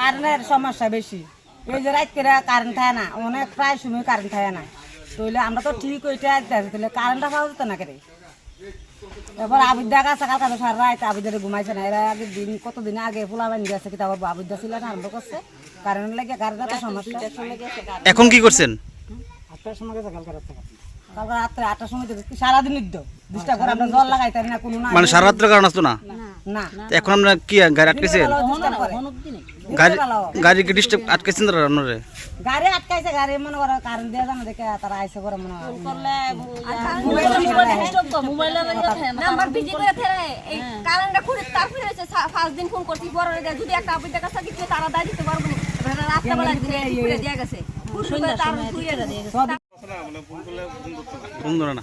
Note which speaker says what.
Speaker 1: কারেন্টের সমস্যা বেশি। এই যে রাত করে কারেন্ট থাকে না অনেক প্রায় সময় কারেন্ট থাকে না। তাহলে আমরা তো ঠিক ওইটা তাহলে কারেন্টটা পাওয়া যেত না কেরে? এবার আবিদ্যা কাছে কালকা তো সারা রাত আবিদ্যারে ঘুমাইছে না। এরা আগে দিন কতদিন আগে ফুলা বানি গেছে কি তারপর আবিদ্যা ছিল না আরম্ভ করছে। কারেন্ট লাগে কারেন্টের তো সমস্যা।
Speaker 2: এখন কি করছেন?
Speaker 1: আটটার সময় গেছে কালকে রাত্রে। কালকে রাত্রে আটটার সময় থেকে সারাদিন নিদ্য। ডিস্টার্ব করে আমরা জল লাগাইতে পারি না কোনো না
Speaker 2: মানে সারা রাত্রে কারণ আসতো না?
Speaker 1: না।
Speaker 2: এখন আমরা কি গাড়ি আটকেছেন গাড়ি গাড়ি কি ডিস্টার্ব আটকেছেন তারা আপনারে
Speaker 1: গাড়ি আটকাইছে গাড়ি মনে করো কারেন্ট দিয়ে জানা দেখে তারা আইসে করে। মনে হয়।
Speaker 3: নাম্বার বিজি করে ফেলে। এই কারেন্টটা খুঁড়ে তারপরে হয়েছে ফার্স্ট দিন ফোন করছি বড় যদি একটা আপনি কাছে দিতে তারা দায় দিতে পারব না। এবার রাত্রেবেলা দিয়ে গেছে। খুঁড়ে তার খুঁড়ে দিয়ে গেছে।
Speaker 2: ফোন ধরে না।